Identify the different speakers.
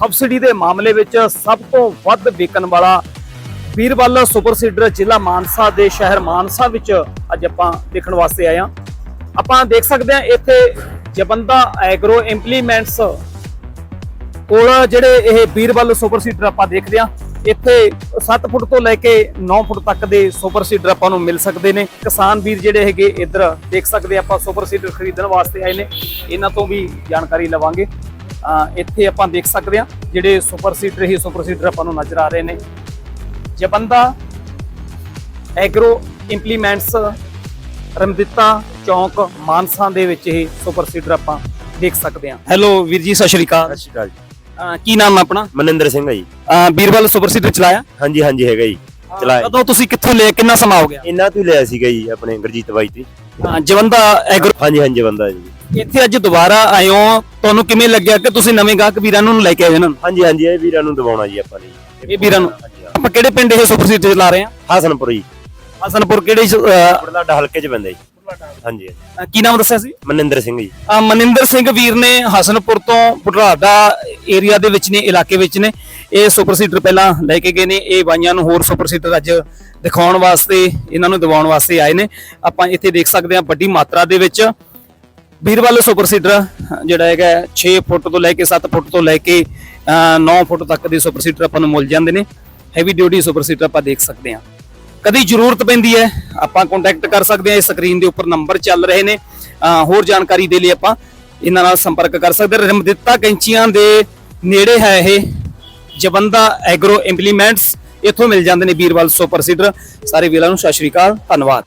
Speaker 1: Subsidy ਦੇ ਮਾਮਲੇ ਵਿੱਚ ਸਭ ਤੋਂ ਵੱਧ ਵਿਕਣ ਵਾਲਾ ਵੀਰਵਾਲ ਸੁਪਰ ਸੀਡਰ ਜ਼ਿਲ੍ਹਾ ਮਾਨਸਾ ਦੇ ਸ਼ਹਿਰ ਮਾਨਸਾ ਵਿੱਚ ਅੱਜ ਆਪਾਂ ਦੇਖਣ ਵਾਸਤੇ ਆਏ ਹਾਂ। ਆਪਾਂ ਦੇਖ ਸਕਦੇ ਹਾਂ ਇੱਥੇ ਜਬੰਦਾ ਐਗਰੋ ਇੰਪਲੀਮੈਂਟਸ ਕੋਲ ਜਿਹੜੇ ਇਹ ਵੀਰਵਾਲ ਸੁਪਰ ਸੀਡਰ ਆਪਾਂ ਦੇਖਦੇ ਹਾਂ। ਇੱਥੇ 7 ਫੁੱਟ ਤੋਂ ਲੈ ਕੇ 9 ਫੁੱਟ ਤੱਕ ਦੇ ਸੁਪਰ ਸੀਡਰ ਆਪਾਂ ਨੂੰ ਮਿਲ ਸਕਦੇ ਨੇ। ਕਿਸਾਨ ਵੀਰ ਜਿਹੜੇ ਹੈਗੇ ਇੱਧਰ ਦੇਖ ਸਕਦੇ ਆਪਾਂ ਸੁਪਰ ਸੀਡਰ ਖਰੀਦਣ ਵਾਸਤੇ ਆਏ ਨੇ। ਇਹਨਾਂ ਤੋਂ ਵੀ ਜਾਣਕਾਰੀ ਲਵਾਂਗੇ। ਇੱਥੇ ਆਪਾਂ ਦੇਖ ਸਕਦੇ ਹਾਂ ਜਿਹੜੇ ਸੁਪਰ ਸੀਡਰ ਹੀ ਸੁਪਰ ਸੀਡਰ ਆਪਾਂ ਨੂੰ ਨਜ਼ਰ ਆ ਰਹੇ ਨੇ। ਜਬੰਦਾ ਐਗਰੋ ਇੰਪਲੀਮੈਂਟਸ ਰਮਦਿੱਤਾ ਚੌਂਕ ਮਾਨਸਾ ਦੇ ਵਿੱਚ ਇਹ ਸੁਪਰ ਸੀਡਰ ਆਪਾਂ ਦੇਖ ਸਕਦੇ ਹਾਂ। ਹੈਲੋ ਵੀਰ ਜੀ ਸਤਿ ਸ਼੍ਰੀ ਅਕਾਲ।
Speaker 2: ਸਤਿ ਸ਼੍ਰੀ ਅਕਾਲ ਜੀ।
Speaker 1: ਅਹ ਕੀ ਨਾਮ ਆਪਣਾ?
Speaker 2: ਮਨਿੰਦਰ ਸਿੰਘ ਹੈ ਜੀ।
Speaker 1: ਵੀਰਵਾਲ ਸੁਪਰ ਸੀਡਰ ਚਲਾਇਆ?
Speaker 2: ਹਾਂਜੀ ਹਾਂਜੀ ਹੈਗਾ ਜੀ। ਚਲਾਇਆ।
Speaker 1: ਕਦੋਂ ਤੁਸੀਂ ਕਿੱਥੋਂ ਲਿਆ ਕਿੰਨਾ ਸਮਾਂ ਹੋ ਗਿਆ?
Speaker 2: ਇਹਨਾਂ ਤੋਂ ਹੀ ਲਿਆ ਸੀਗਾ ਜੀ ਆਪਣੇ ਗੁਰਜੀਤ ਬਾਈ ਤੋਂ।
Speaker 1: ਅਹ ਜਵੰਦਾ ਐਗਰੋ
Speaker 2: ਹਾਂਜੀ ਹਾਂਜੀ ਬੰਦਾ ਜੀ।
Speaker 1: ਇੱਥੇ ਅੱਜ ਦੁਬਾਰਾ ਹੋ ਤੁਹਾਨੂੰ ਕਿਵੇਂ ਲੱਗਿਆ ਕਿ ਤੁਸੀਂ ਨਵੇਂ ਗਾਹਕ ਵੀਰਾਂ ਨੂੰ ਲੈ ਕੇ ਆਏ ਇਹਨਾਂ ਨੂੰ
Speaker 2: ਹਾਂਜੀ ਹਾਂਜੀ ਇਹ ਵੀਰਾਂ ਨੂੰ ਦਵਾਉਣਾ ਜੀ ਆਪਾਂ ਨੇ ਜੀ।
Speaker 1: ਇਹ ਵੀਰਾਂ ਨੂੰ?
Speaker 2: ਹਾਂਜੀ, ਹਾਂ।
Speaker 1: ਆਪਾਂ ਕਿਹੜੇ ਪਿੰਡ ਇਹ ਸੁਪਰ ਸੀਡਰ ਚਲਾ ਰਹੇ ਹਾਂ?
Speaker 2: ਹਸਨਪੁਰ ਜੀ।
Speaker 1: ਹਸਨਪੁਰ ਕਿਹੜੇ ਸ- ਅਹ,
Speaker 2: ਬੜਲਾਡਾ ਹਲਕੇ ਚ ਪੈਂਦਾ ਜੀ। ਹਾਂਜੀ
Speaker 1: ਕੀ ਨਾਮ ਦੱਸਿਆ ਸੀ?
Speaker 2: ਮਨਿੰਦਰ ਸਿੰਘ ਜੀ।
Speaker 1: ਅਹ, ਮਨਿੰਦਰ ਸਿੰਘ ਵੀਰ ਨੇ ਹਸਨਪੁਰ ਤੋਂ ਬੁਢਲਾਡਾ ਏਰੀਆ ਦੇ ਵਿੱਚ ਨੇ ਇਲਾਕੇ ਵਿੱਚ ਨੇ। ਇਹ ਸੁਪਰ ਸੀਡਰ ਪਹਿਲਾਂ ਲੈ ਕੇ ਗਏ ਨੇ। ਇਹ ਬਾਈਆਂ ਨੂੰ ਹੋਰ ਸੁਪਰ ਸੀਡਰ ਅੱਜ ਦਿਖਾਉਣ ਵਾਸਤੇ ਇਹਨਾਂ ਨੂੰ ਦਿਵਾਉਣ ਵਾਸਤੇ ਆਏ ਨੇ। ਆਪਾਂ ਇੱਥੇ ਦੇਖ ਸਕਦੇ ਹਾਂ ਵੱਡੀ ਮਾਤਰਾ ਦੇ ਵਿੱਚ ਵੀਰਵਾਲ ਸੁਪਰ ਸੀਡਰ ਜਿਹੜਾ ਹੈਗਾ 6 ਫੁੱਟ ਤੋਂ ਲੈ ਕੇ 7 ਫੁੱਟ ਤੋਂ ਲੈ ਕੇ ਅਹ, 9 ਫੁੱਟ ਤੱਕ ਦੇ ਸੁਪਰ ਸੀਡਰ ਆਪਾਂ ਨੂੰ ਮਿਲ ਜਾਂਦੇ ਨੇ। ਹੈਵੀ ਡਿਊਟੀ ਸੁਪਰ ਸੀਡਰ ਆਪਾਂ ਦੇਖ ਸਕਦੇ ਹਾਂ। ਕਦੀ ਜ਼ਰੂਰਤ ਪੈਂਦੀ ਹੈ ਆਪਾਂ ਕੰਟੈਕਟ ਕਰ ਸਕਦੇ ਹਾਂ ਇਸ ਸਕਰੀਨ ਦੇ ਉੱਪਰ ਨੰਬਰ ਚੱਲ ਰਹੇ ਨੇ। ਹੋਰ ਜਾਣਕਾਰੀ ਦੇ ਲਈ ਆਪਾਂ ਇਹਨਾਂ ਨਾਲ ਸੰਪਰਕ ਕਰ ਸਕਦੇ ਹਾਂ। ਰਮਦਿੱਤਾ ਕੈਂਚੀਆਂ ਦੇ ਨੇੜੇ ਹੈ ਇਹ। ਜਬੰਦਾ ਐਗਰੋ ਇੰਪਲੀਮੈਂਟਸ ਇੱਥੋਂ ਮਿਲ ਜਾਂਦੇ ਨੇ ਵੀਰਵਾਲ ਸੁਪਰ ਸੀਡਰ। ਸਾਰੇ ਵੀਰਾਂ ਨੂੰ ਸਤਿ ਸ਼੍ਰੀ ਅਕਾਲ ਧੰਨਵਾਦ।